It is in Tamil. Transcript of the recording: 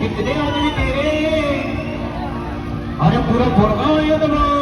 कितने आदमी तेरे अरे पूरा पुरगा